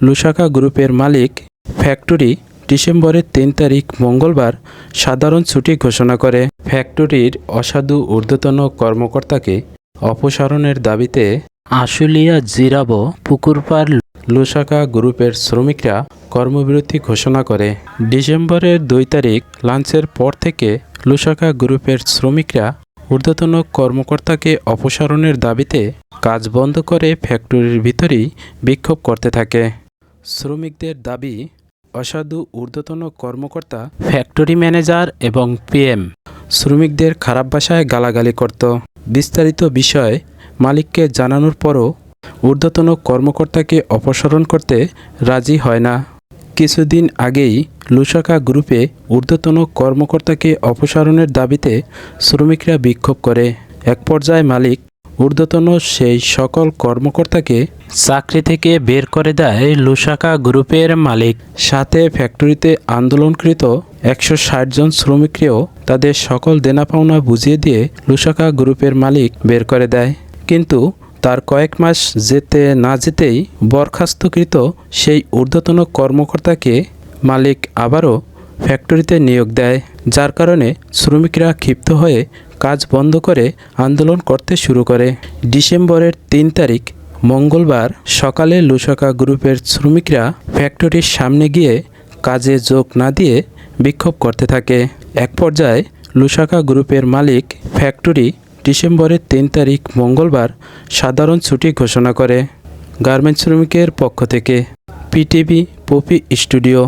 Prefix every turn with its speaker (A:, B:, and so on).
A: লুসাকা গ্রুপের মালিক ফ্যাক্টরি ডিসেম্বরের তিন তারিখ মঙ্গলবার সাধারণ ছুটি ঘোষণা করে। ফ্যাক্টরির অসাধু ঊর্ধ্বতন কর্মকর্তাকে অপসারণের দাবিতে আশুলিয়া জিরাবো পুকুরপার লুসাকা গ্রুপের শ্রমিকরা কর্মবিরতি ঘোষণা করে। ডিসেম্বরের দুই তারিখ লাঞ্চের পর থেকে লুসাকা গ্রুপের শ্রমিকরা ঊর্ধ্বতন কর্মকর্তাকে অপসারণের দাবিতে কাজ বন্ধ করে ফ্যাক্টরির ভিতরেই বিক্ষোভ করতে থাকে। শ্রমিকদের দাবি, অসাধু ঊর্ধ্বতন কর্মকর্তা, ফ্যাক্টরি ম্যানেজার এবং পিএম শ্রমিকদের খারাপ ভাষায় গালাগালি করত। বিস্তারিত বিষয় মালিককে জানানোর পরও ঊর্ধ্বতন কর্মকর্তাকে অপসারণ করতে রাজি হয় না। কিছুদিন আগেই লুসাকা গ্রুপে ঊর্ধ্বতন কর্মকর্তাকে অপসারণের দাবিতে শ্রমিকরা বিক্ষোভ করে। এক পর্যায়ে মালিক ঊর্ধ্বতন সেই সকল কর্মকর্তাকে চাকরি থেকে বের করে দেয় লুসাকা গ্রুপের মালিক। সাথে ফ্যাক্টরিতে আন্দোলনকৃত একশো ষাট জন শ্রমিককেও তাদের সকল দেনা পাওনা বুঝিয়ে দিয়ে লুসাকা গ্রুপের মালিক বের করে দেয়। কিন্তু তার কয়েক মাস যেতে না যেতেই বরখাস্তকৃত সেই ঊর্ধ্বতন কর্মকর্তাকে মালিক আবারও ফ্যাক্টরিতে নিয়োগ দেয়, যার কারণে শ্রমিকরা ক্ষিপ্ত হয়ে কাজ বন্ধ করে আন্দোলন করতে শুরু করে। ডিসেম্বরের তিন তারিখ, মঙ্গলবার সকালে লুসাকা গ্রুপের শ্রমিকরা ফ্যাক্টরির সামনে গিয়ে কাজে যোগ না দিয়ে বিক্ষোভ করতে থাকে। এক পর্যায়ে লুসাকা গ্রুপের মালিক ফ্যাক্টরি ডিসেম্বরের তিন তারিখ, মঙ্গলবার সাধারণ ছুটি ঘোষণা করে। গার্মেন্টস শ্রমিকের পক্ষ থেকে। PTV, Poppy studio.